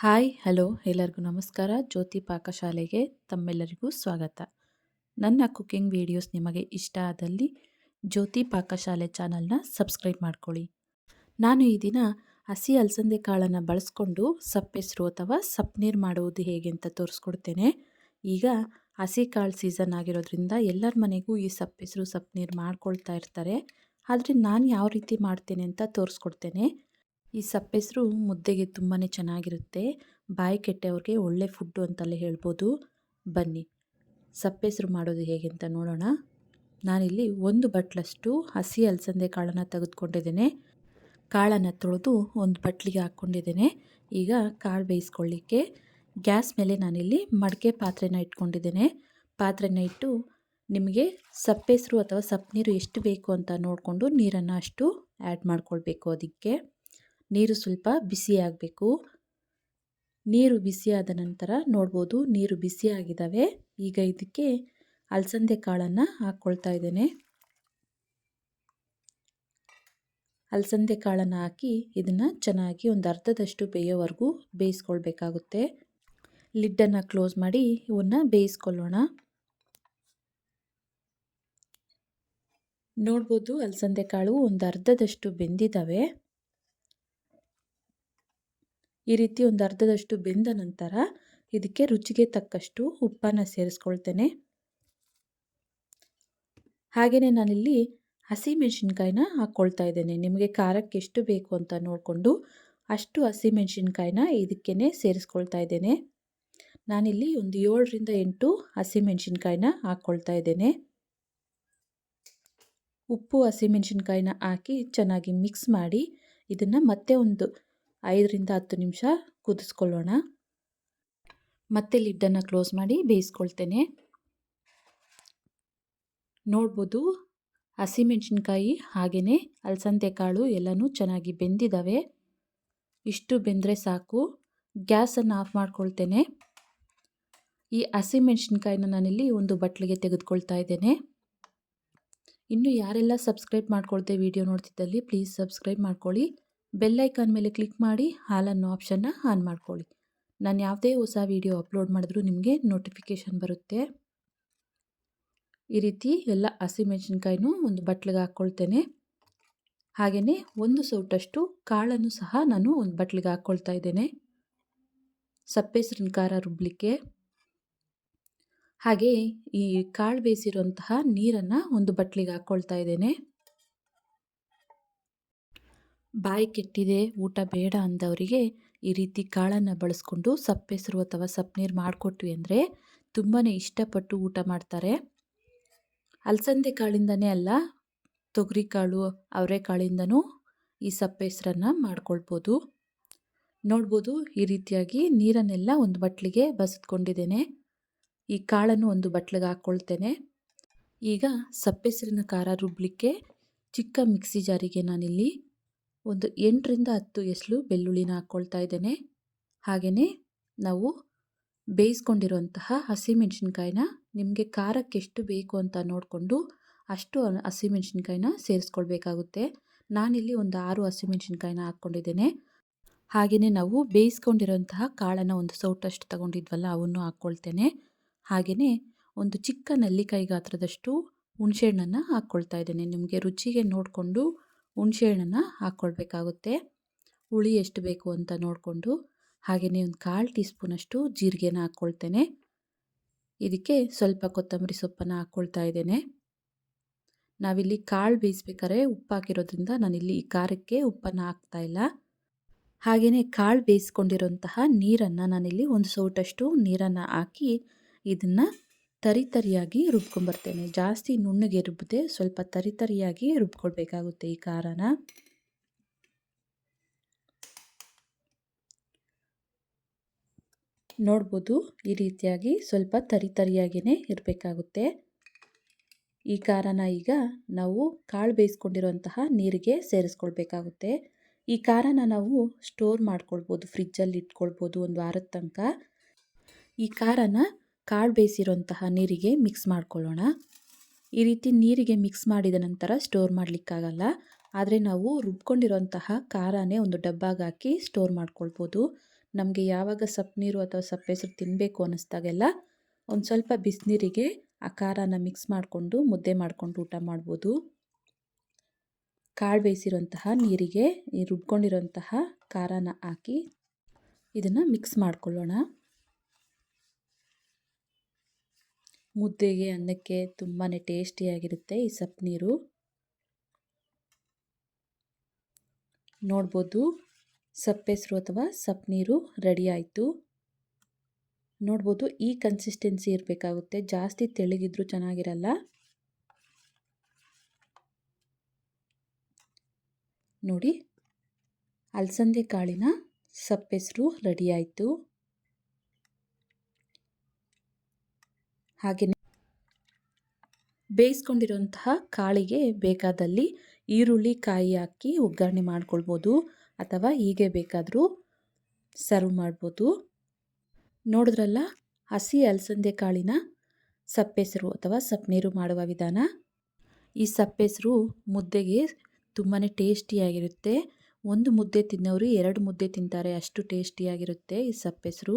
Hi, hello, ಎಲ್ಲರಿಗೂ ನಮಸ್ಕಾರ. ಜ್ಯೋತಿ ಪಾಕಶಾಲೆಗೆ ತಮ್ಮೆಲ್ಲರಿಗೂ ಸ್ವಾಗತ. ನನ್ನ ಕುಕ್ಕಿಂಗ್ ವಿಡಿಯೋಸ್ ನಿಮಗೆ ಇಷ್ಟ ಆದಲ್ಲಿ ಜ್ಯೋತಿ ಪಾಕಶಾಲೆ ಚಾನಲ್ನ ಸಬ್ಸ್ಕ್ರೈಬ್ ಮಾಡ್ಕೊಳ್ಳಿ. ನಾನು ಈ ದಿನ ಹಸಿ ಅಲಸಂದೆ ಕಾಳನ್ನು ಬಳಸ್ಕೊಂಡು ಸಪ್ಪೆಸರು ಅಥವಾ ಸಪ್ಪನೀರು ಮಾಡುವುದು ಹೇಗೆ ಅಂತ ತೋರಿಸ್ಕೊಡ್ತೇನೆ. ಈಗ ಹಸಿ ಕಾಳು ಸೀಸನ್ ಆಗಿರೋದ್ರಿಂದ ಎಲ್ಲರ ಮನೆಗೂ ಈ ಸಪ್ಪೆಸರು ಸಪ್ಪನೀರು ಮಾಡ್ಕೊಳ್ತಾ ಇರ್ತಾರೆ. ಆದರೆ ನಾನು ಯಾವ ರೀತಿ ಮಾಡ್ತೇನೆ ಅಂತ ತೋರಿಸ್ಕೊಡ್ತೇನೆ. ಈ ಸಪ್ಪೆಸರು ಮುದ್ದೆಗೆ ತುಂಬಾ ಚೆನ್ನಾಗಿರುತ್ತೆ. ಬಾಯಿ ಕೆಟ್ಟವ್ರಿಗೆ ಒಳ್ಳೆ ಫುಡ್ಡು ಅಂತಲೇ ಹೇಳ್ಬೋದು. ಬನ್ನಿ, ಸಪ್ಪೆಸರು ಮಾಡೋದು ಹೇಗೆ ಅಂತ ನೋಡೋಣ. ನಾನಿಲ್ಲಿ ಒಂದು ಬಟ್ಲಷ್ಟು ಹಸಿ ಅಲಸಂದೆ ಕಾಳನ್ನು ತೆಗೆದುಕೊಂಡಿದ್ದೇನೆ. ಕಾಳನ್ನು ತೊಳೆದು ಒಂದು ಬಟ್ಲಿಗೆ ಹಾಕ್ಕೊಂಡಿದ್ದೇನೆ. ಈಗ ಕಾಳು ಬೇಯಿಸ್ಕೊಳ್ಳಿಕ್ಕೆ. ಗ್ಯಾಸ್ ಮೇಲೆ ನಾನಿಲ್ಲಿ ಮಡಿಕೆ ಪಾತ್ರೆನ ಇಟ್ಕೊಂಡಿದ್ದೇನೆ. ಪಾತ್ರೆನ ಇಟ್ಟು ನಿಮಗೆ ಸಪ್ಪೆಸರು ಅಥವಾ ಸಪ್ಪನೀರು ಎಷ್ಟು ಬೇಕು ಅಂತ ನೋಡಿಕೊಂಡು ನೀರನ್ನು ಅಷ್ಟು ಆ್ಯಡ್ ಮಾಡ್ಕೊಳ್ಬೇಕು ಅದಕ್ಕೆ. ನೀರು ಸ್ವಲ್ಪ ಬಿಸಿ ಆಗಬೇಕು. ನೀರು ಬಿಸಿಯಾದ ನಂತರ ನೋಡ್ಬೋದು ನೀರು ಬಿಸಿಯಾಗಿದ್ದಾವೆ ಈಗ ಇದಕ್ಕೆ ಅಲಸಂದೆ ಕಾಳನ್ನು ಹಾಕ್ಕೊಳ್ತಾ ಇದ್ದೇನೆ. ಅಲಸಂದೆ ಕಾಳನ್ನು ಹಾಕಿ ಇದನ್ನು ಚೆನ್ನಾಗಿ ಒಂದು ಅರ್ಧದಷ್ಟು ಬೇಯೋವರೆಗೂ ಬೇಯಿಸ್ಕೊಳ್ಬೇಕಾಗುತ್ತೆ. ಲಿಡ್ಡನ್ನು ಕ್ಲೋಸ್ ಮಾಡಿ ಇವನ್ನು ಬೇಯಿಸ್ಕೊಳ್ಳೋಣ. ನೋಡ್ಬೋದು ಅಲಸಂದೆ ಕಾಳು ಒಂದು ಅರ್ಧದಷ್ಟು ಬೆಂದಿದ್ದಾವೆ ಈ ರೀತಿ ಒಂದು ಅರ್ಧದಷ್ಟು ಬೆಂದ ನಂತರ ಇದಕ್ಕೆ ರುಚಿಗೆ ತಕ್ಕಷ್ಟು ಉಪ್ಪನ್ನು ಸೇರಿಸ್ಕೊಳ್ತೇನೆ. ಹಾಗೆಯೇ ನಾನಿಲ್ಲಿ ಹಸಿ ಮೆಣಸಿನ್ಕಾಯಿನ ಹಾಕ್ಕೊಳ್ತಾ ಇದ್ದೇನೆ. ನಿಮಗೆ ಖಾರಕ್ಕೆ ಎಷ್ಟು ಬೇಕು ಅಂತ ನೋಡಿಕೊಂಡು ಅಷ್ಟು ಹಸಿ ಮೆಣಸಿನ್ಕಾಯಿನ ಇದಕ್ಕೇ ಸೇರಿಸ್ಕೊಳ್ತಾ ಇದ್ದೇನೆ. ನಾನಿಲ್ಲಿ ಒಂದು ಏಳರಿಂದ ಎಂಟು ಹಸಿ ಮೆಣಸಿನ್ಕಾಯಿನ ಹಾಕ್ಕೊಳ್ತಾ ಇದ್ದೇನೆ. ಉಪ್ಪು ಹಸಿಮೆಣಸಿನ್ಕಾಯಿನ ಹಾಕಿ ಚೆನ್ನಾಗಿ ಮಿಕ್ಸ್ ಮಾಡಿ ಇದನ್ನು ಮತ್ತೆ ಒಂದು ಐದರಿಂದ ಹತ್ತು ನಿಮಿಷ ಕುದಿಸ್ಕೊಳ್ಳೋಣ. ಮತ್ತೆ ಲಿಡ್ಡನ್ನು ಕ್ಲೋಸ್ ಮಾಡಿ ಬೇಯಿಸ್ಕೊಳ್ತೇನೆ. ನೋಡ್ಬೋದು, ಹಸಿಮೆಣ್ಸಿನ್ಕಾಯಿ ಹಾಗೆಯೇ ಅಲಸಂದೆ ಕಾಳು ಎಲ್ಲನೂ ಚೆನ್ನಾಗಿ ಬೆಂದಿದ್ದಾವೆ ಇಷ್ಟು ಬೆಂದರೆ ಸಾಕು. ಗ್ಯಾಸನ್ನು ಆಫ್ ಮಾಡ್ಕೊಳ್ತೇನೆ. ಈ ಹಸಿಮೆಣಸಿನ್ಕಾಯಿನ ನಾನಿಲ್ಲಿ ಒಂದು ಬಟ್ಲಿಗೆ ತೆಗೆದುಕೊಳ್ತಾ ಇದ್ದೇನೆ. ಇನ್ನು ಯಾರೆಲ್ಲ ಸಬ್ಸ್ಕ್ರೈಬ್ ಮಾಡ್ಕೊಳ್ತೇವೆ ವಿಡಿಯೋ ನೋಡ್ತಿದ್ದಲ್ಲಿ ಪ್ಲೀಸ್ ಸಬ್ಸ್ಕ್ರೈಬ್ ಮಾಡ್ಕೊಳ್ಳಿ. ಬೆಲ್ಲೈಕಾನ್ ಮೇಲೆ ಕ್ಲಿಕ್ ಮಾಡಿ ಹಾಲನ್ನು ಆಪ್ಷನ್ನ ಆನ್ ಮಾಡ್ಕೊಳ್ಳಿ. ನಾನು ಯಾವುದೇ ಹೊಸ ವೀಡಿಯೋ ಅಪ್ಲೋಡ್ ಮಾಡಿದ್ರೂ ನಿಮಗೆ ನೋಟಿಫಿಕೇಷನ್ ಬರುತ್ತೆ. ಈ ರೀತಿ ಎಲ್ಲ ಹಸಿಮೆಣಸಿನ್ಕಾಯಿನೂ ಒಂದು ಬಟ್ಲಿಗೆ ಹಾಕ್ಕೊಳ್ತೇನೆ. ಹಾಗೆಯೇ ಒಂದು ಸೌಟಷ್ಟು ಕಾಳನ್ನು ಸಹ ನಾನು ಒಂದು ಬಟ್ಲಿಗೆ ಹಾಕ್ಕೊಳ್ತಾ ಇದ್ದೇನೆ. ಸಪ್ಪೆಸರಿನ ಖಾರ ರುಬ್ಬಲಿಕ್ಕೆ ಹಾಗೆ ಈ ಕಾಳು ಬೇಯಿಸಿರುವಂತಹ ನೀರನ್ನು ಒಂದು ಬಟ್ಲಿಗೆ ಹಾಕ್ಕೊಳ್ತಾ ಇದ್ದೇನೆ. ಬಾಯಿ ಕೆಟ್ಟಿದೆ, ಊಟ ಬೇಡ ಅಂದವರಿಗೆ ಈ ರೀತಿ ಕಾಳನ್ನು ಬಳಸ್ಕೊಂಡು ಸಪ್ಪೆಸರು ಅಥವಾ ಸಪ್ಪನೀರು ಮಾಡಿಕೊಟ್ವಿ ಅಂದರೆ ತುಂಬಾ ಇಷ್ಟಪಟ್ಟು ಊಟ ಮಾಡ್ತಾರೆ. ಅಲಸಂದೆ ಕಾಳಿಂದನೇ ಅಲ್ಲ, ತೊಗರಿ ಕಾಳು ಅವರೆಕಾಳಿಂದನೂ ಈ ಸಪ್ಪೆಸರನ್ನು ಮಾಡ್ಕೊಳ್ಬೋದು. ನೋಡ್ಬೋದು ಈ ರೀತಿಯಾಗಿ ನೀರನ್ನೆಲ್ಲ ಒಂದು ಬಟ್ಲಿಗೆ ಬಸಿದ್ಕೊಂಡಿದ್ದೇನೆ ಈ ಕಾಳನ್ನು ಒಂದು ಬಟ್ಲಿಗೆ ಹಾಕ್ಕೊಳ್ತೇನೆ ಈಗ ಸಪ್ಪೆಸರಿನ ಖಾರ ರುಬ್ಬಲಿಕ್ಕೆ ಚಿಕ್ಕ ಮಿಕ್ಸಿ ಜಾರಿಗೆ ನಾನಿಲ್ಲಿ ಒಂದು ಎಂಟರಿಂದ ಹತ್ತು ಎಸಳು ಬೆಳ್ಳುಳ್ಳಿನ ಹಾಕ್ಕೊಳ್ತಾ ಇದ್ದೇನೆ. ಹಾಗೆಯೇ ನಾವು ಬೇಯಿಸ್ಕೊಂಡಿರುವಂತಹ ಹಸಿಮೆಣ್ಸಿನ್ಕಾಯಿನ ನಿಮಗೆ ಖಾರಕ್ಕೆ ಎಷ್ಟು ಬೇಕು ಅಂತ ನೋಡಿಕೊಂಡು ಅಷ್ಟು ಹಸಿಮೆಣ್ಸಿನ್ಕಾಯಿನ ಸೇರಿಸ್ಕೊಳ್ಬೇಕಾಗುತ್ತೆ. ನಾನಿಲ್ಲಿ ಒಂದು ಆರು ಹಸಿಮೆಣ್ಸಿನ್ಕಾಯಿನ ಹಾಕ್ಕೊಂಡಿದ್ದೇನೆ. ಹಾಗೆಯೇ ನಾವು ಬೇಯಿಸ್ಕೊಂಡಿರುವಂತಹ ಕಾಳನ್ನು ಒಂದು ಸೌಟಷ್ಟು ತಗೊಂಡಿದ್ವಲ್ಲ ಅವನ್ನು ಹಾಕ್ಕೊಳ್ತೇನೆ. ಹಾಗೆಯೇ ಒಂದು ಚಿಕ್ಕ ನೆಲ್ಲಿಕಾಯಿ ಗಾತ್ರದಷ್ಟು ಹುಣಸೆಹಣ್ಣನ್ನು ಹಾಕ್ಕೊಳ್ತಾ ಇದ್ದೇನೆ. ನಿಮಗೆ ರುಚಿಗೆ ನೋಡಿಕೊಂಡು ಹುಣಸೆಹಣ್ಣನ್ನು ಹಾಕ್ಕೊಳ್ಬೇಕಾಗುತ್ತೆ. ಹುಳಿ ಎಷ್ಟು ಬೇಕು ಅಂತ ನೋಡಿಕೊಂಡು ಹಾಗೆಯೇ ಒಂದು ಕಾಲು ಟೀ ಸ್ಪೂನಷ್ಟು ಜೀರಿಗೆನ ಹಾಕ್ಕೊಳ್ತೇನೆ. ಇದಕ್ಕೆ ಸ್ವಲ್ಪ ಕೊತ್ತಂಬರಿ ಸೊಪ್ಪನ್ನು ಹಾಕ್ಕೊಳ್ತಾ ಇದ್ದೇನೆ. ನಾವಿಲ್ಲಿ ಕಾಳು ಬೇಯಿಸ್ಬೇಕಾದ್ರೆ ಉಪ್ಪು ಹಾಕಿರೋದ್ರಿಂದ ನಾನಿಲ್ಲಿ ಈ ಖಾರಕ್ಕೆ ಉಪ್ಪನ್ನು ಹಾಕ್ತಾ ಇಲ್ಲ. ಹಾಗೆಯೇ ಕಾಳು ಬೇಯಿಸ್ಕೊಂಡಿರೋಂತಹ ನೀರನ್ನು ನಾನಿಲ್ಲಿ ಒಂದು ಸೌಟಷ್ಟು ನೀರನ್ನು ಹಾಕಿ ಇದನ್ನು ತರಿತರಿಯಾಗಿ ರುಬ್ಕೊಂಬರ್ತೇನೆ. ಜಾಸ್ತಿ ನುಣ್ಣಗೆ ರುಬ್ಬದೆ ಸ್ವಲ್ಪ ತರಿತರಿಯಾಗಿ ರುಬ್ಕೊಳ್ಬೇಕಾಗುತ್ತೆ ಈ ಖಾರನ. ನೋಡ್ಬೋದು ಈ ರೀತಿಯಾಗಿ ಸ್ವಲ್ಪ ತರಿತರಿಯಾಗಿಯೇ ಇರಬೇಕಾಗುತ್ತೆ. ಈ ಕಾರನ ಈಗ ನಾವು ಕಾಳು ಬೇಯಿಸ್ಕೊಂಡಿರುವಂತಹ ನೀರಿಗೆ ಸೇರಿಸ್ಕೊಳ್ಬೇಕಾಗುತ್ತೆ. ಈ ಖಾರನ ನಾವು ಸ್ಟೋರ್ ಮಾಡ್ಕೊಳ್ಬೋದು, ಫ್ರಿಜ್ಜಲ್ಲಿ ಇಟ್ಕೊಳ್ಬೋದು ಒಂದು ವಾರದ ತನಕ. ಈ ಖಾರನ ಕಾಳು ಬೇಯಿಸಿರೋಂತಹ ನೀರಿಗೆ ಮಿಕ್ಸ್ ಮಾಡ್ಕೊಳ್ಳೋಣ. ಈ ರೀತಿ ನೀರಿಗೆ ಮಿಕ್ಸ್ ಮಾಡಿದ ನಂತರ ಸ್ಟೋರ್ ಮಾಡಲಿಕ್ಕಾಗಲ್ಲ. ಆದರೆ ನಾವು ರುಬ್ಕೊಂಡಿರೋಂತಹ ಖಾರನೇ ಒಂದು ಡಬ್ಬಾಗ ಹಾಕಿ ಸ್ಟೋರ್ ಮಾಡ್ಕೊಳ್ಬೋದು. ನಮಗೆ ಯಾವಾಗ ಸಪ್ಪನೀರು ಅಥವಾ ಸಪ್ಪೆಸರು ತಿನ್ನಬೇಕು ಅನ್ನಿಸ್ದಾಗೆಲ್ಲ ಒಂದು ಸ್ವಲ್ಪ ಬಿಸಿನೀರಿಗೆ ಆ ಖಾರನ ಮಿಕ್ಸ್ ಮಾಡಿಕೊಂಡು ಮುದ್ದೆ ಮಾಡಿಕೊಂಡು ಊಟ ಮಾಡ್ಬೋದು. ಕಾಳು ಬೇಯಿಸಿರೋಂತಹ ನೀರಿಗೆ ರುಬ್ಕೊಂಡಿರೋಂತಹ ಖಾರನ ಹಾಕಿ ಇದನ್ನು ಮಿಕ್ಸ್ ಮಾಡ್ಕೊಳ್ಳೋಣ. ಮುದ್ದೆಗೆ ಅನ್ನಕ್ಕೆ ತುಂಬಾ ಟೇಸ್ಟಿಯಾಗಿರುತ್ತೆ ಈ ಸಪ್ಪನೀರು ನೋಡ್ಬೋದು ಸಪ್ಪೆಸರು ಅಥವಾ ಸಪ್ಪನೀರು ರೆಡಿ ಆಯಿತು. ನೋಡ್ಬೋದು, ಈ ಕನ್ಸಿಸ್ಟೆನ್ಸಿ ಇರಬೇಕಾಗುತ್ತೆ. ಜಾಸ್ತಿ ತೆಳಗಿದ್ರೂ ಚೆನ್ನಾಗಿರಲ್ಲ. ನೋಡಿ, ಅಲಸಂದೆ ಕಾಳಿನ ಸಪ್ಪೆಸರು ರೆಡಿ ಆಯಿತು. ಹಾಗೆಯೇ ಬೇಯಿಸ್ಕೊಂಡಿರೋಂತಹ ಕಾಳಿಗೆ ಬೇಕಾದಲ್ಲಿ ಈರುಳ್ಳಿ, ಕಾಯಿ ಹಾಕಿ ಒಗ್ಗರಣೆ ಮಾಡ್ಕೊಳ್ಬೋದು ಅಥವಾ ಹೀಗೆ ಬೇಕಾದರೂ ಸರ್ವ್ ಮಾಡ್ಬೋದು. ನೋಡಿದ್ರಲ್ಲ, ಹಸಿ ಅಲಸಂದೆ ಕಾಳಿನ ಸಪ್ಪೆಸರು ಅಥವಾ ಸಪ್ಪನೀರು ಮಾಡುವ ವಿಧಾನ. ಈ ಸಪ್ಪೆಸರು ಮುದ್ದೆಗೆ ತುಂಬಾ ಟೇಸ್ಟಿಯಾಗಿರುತ್ತೆ. ಒಂದು ಮುದ್ದೆ ತಿನ್ನೋರು ಎರಡು ಮುದ್ದೆ ತಿಂತಾರೆ, ಅಷ್ಟು ಟೇಸ್ಟಿಯಾಗಿರುತ್ತೆ ಈ ಸಪ್ಪೆಸರು.